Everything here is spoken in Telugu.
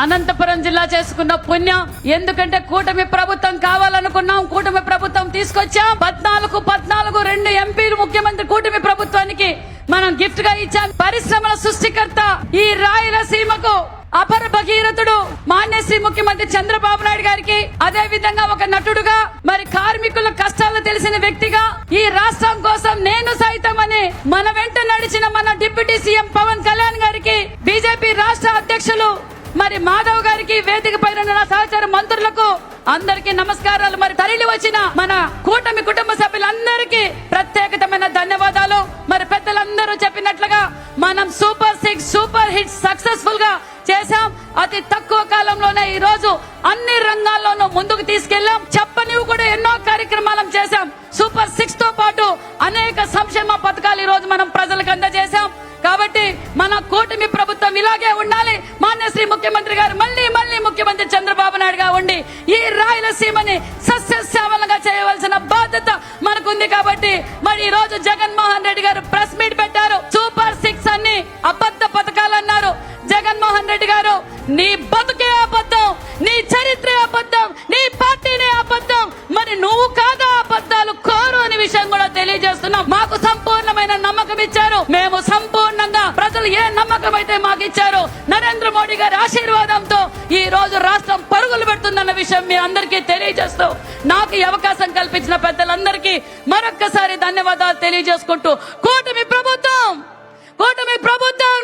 అనంతపురం జిల్లా చేసుకున్న పుణ్యం. ఎందుకంటే కూటమి ప్రభుత్వం కావాలనుకున్నాం కూటమి ప్రభుత్వం తీసుకొచ్చాం. పద్నాలుగు పద్నాలుగు రెండు ఎంపీలు ముఖ్యమంత్రి కూటమి ప్రభుత్వానికి మనం గిఫ్ట్గా ఇచ్చాం. పరిశ్రమల సృష్టికర్త ఈ రాయలసీమకు అపర భగీరథుడు మాన్యశ్రీ ముఖ్యమంత్రి చంద్రబాబు నాయుడు గారికి అదే విధంగా ఒక నటుడుగా మరి కార్మికుల కష్టాలు తెలిసిన వ్యక్తిగా ఈ రాష్ట్రం కోసం నేను సైతం అని మన వెంట నడిచిన మన డిప్యూటీ సీఎం పవన్ కళ్యాణ్ గారికి బీజేపీ రాష్ట్ర అధ్యక్షులు మరి మాధవ్ గారికి వేదిక పైన నా సహచర మంత్రులకు అందరికీ నమస్కారాలు. మరి తరలి వచ్చిన మన కూటమి కుటుంబ సభ్యులందరికీ ప్రత్యేకతమైన ధన్యవాదాలు. మరి పెద్దలందరూ చెప్పినట్లుగా మనం సూపర్ సిక్స్ సూపర్ హిట్ సక్సెస్ఫుల్గా చేశాం. అతి తక్కువ కాలంలోనే ఈ రోజు అన్ని రంగాల్లోనూ ముందుకు తీసుకెళ్ళాం చెప్పనివి కూడా ఎన్నో కార్యక్రమాలను చేశాం. సూపర్ సిక్స్తో పాటు అనేక సంక్షేమ పథకాలు ఈ రోజు మనం ప్రజలకు ఇలాగే ఉండాలి. మాన్యశ్రీ ముఖ్యమంత్రి గారు మళ్ళీ మళ్ళీ ముఖ్యమంత్రి చంద్రబాబు నాయుడు గా ఉండి ఈ రాయలసీమని సస్యశ్యామలంగా చేయవలసిన బాధ్యత మనకుంది కాబట్టి మరి ఈ రోజు జగన్మోహన్ రెడ్డి గారు ప్రెస్ మీట్ పెట్టారు. సూపర్ సిక్స్ అన్ని అబద్ధ పథకాలు అన్నారు. జగన్మోహన్ రెడ్డి గారు నీ బతుకే అబద్ధం నీ చరిత్ర అబద్ధం నమ్మకం ఇచ్చారు. మేము సంపూర్ణంగా ప్రజలు ఏ నమ్మకం అయితే మాకు ఇచ్చారు నరేంద్ర మోడీ గారి ఆశీర్వాదంతో ఈ రోజు రాష్ట్రం పరుగులు పెడుతుందన్న విషయం మీ అందరికీ తెలియజేస్తూ నాకు ఈ అవకాశం కల్పించిన పెద్దలందరికీ మరొక్కసారి ధన్యవాదాలు తెలియజేసుకుంటూ కూటమి ప్రభుత్వం కూటమి ప్రభుత్వం